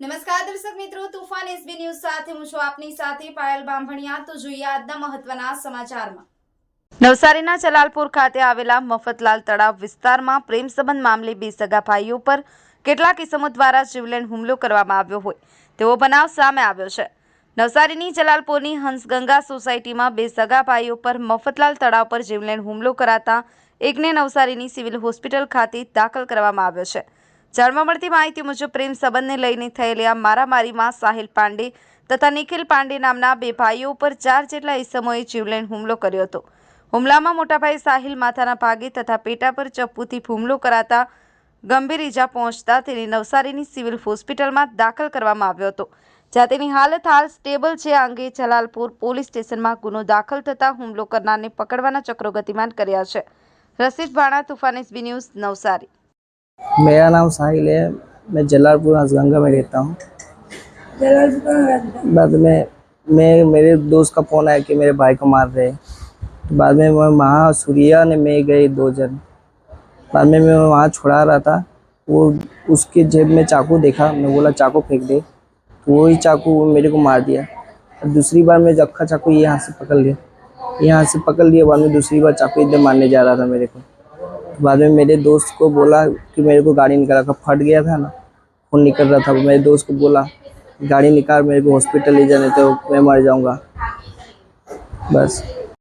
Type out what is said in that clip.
નમસ્કાર દર્શક મિત્રો, તુફાન એસબી ન્યૂઝ સાથે હું છું આપની સાથે પાયલ બાંભણિયા. તો જોઈએ આજના મહત્વના સમાચારમાં. નવસારીના જલાલપુર ખાતે આવેલા મફતલાલ તળાવ વિસ્તારમાં પ્રેમ સંબંધ મામલે બે સગા ભાઈઓ પર કેટલાક ઇસમો દ્વારા જીવલેણ હુમલો કરવામાં આવ્યો હોય, તેવો બનાવ સામે આવ્યો છે. નવસારીની જલાલપુરની હંસગંગા સોસાયટીમાં બે સગા ભાઈઓ પર મફતલાલ તળાવ પર જીવલેણ હુમલો કરાતા એકને નવસારીની સિવિલ હોસ્પિટલ ખાતે દાખલ કરવામાં આવ્યો છે. જાણવા મળતી માહિતી મુજબ પ્રેમ સંબંધને લઈને થયેલી આ મારામારીમાં સાહિલ પાંડે તથા નિખિલ પાંડે નામના બે ભાઈઓ ઉપર ચાર જેટલા ઇસમોએ જીવલેણ હુમલો કર્યો હતો. હુમલામાં મોટાભાઈ સાહિલ માથાના ભાગે તથા પેટા પર ચપ્પુથી હુમલો કરાતા ગંભીર ઈજા પહોંચતા તેને નવસારીની સિવિલ હોસ્પિટલમાં દાખલ કરવામાં આવ્યો હતો. જ્યાં તેની હાલત હાલ સ્ટેબલ છે અંગે જલાલપુર પોલીસ સ્ટેશનમાં ગુનો દાખલ થતાં હુમલો કરનારને પકડવાના ચક્રો ગતિમાન કર્યા છે. Rasheed Bhana, Toofan SB news Navsari. मेरा नाम साहिल है। मैं जलालपुर हंसगंगा में रहता हूँ। बाद में मैं मेरे दोस्त का फ़ोन आया कि मेरे भाई को मार रहे तो बाद में मैं वहाँ सूर्या ने मैं गए दो जन। बाद में मैं वहाँ छुड़ा रहा था। वो उसके जेब में चाकू देखा। मैं बोला चाकू फेंक दे। तो वही चाकू वो मेरे को मार दिया। और दूसरी बार मैं जख्खा चाकू यहाँ से पकड़ लिया। यहाँ से पकड़ लिया बाद में दूसरी बार चाकू इधर मारने जा रहा था मेरे को। बाद में मेरे दोस्त को बोला कि मेरे को गाड़ी निकाला का फट गया था ना? खून निकल रहा था। मेरे दोस्त को बोला, गाड़ी निकाल, मेरे को हॉस्पिटल ले जाने तो मैं मर जाऊँगा। बस।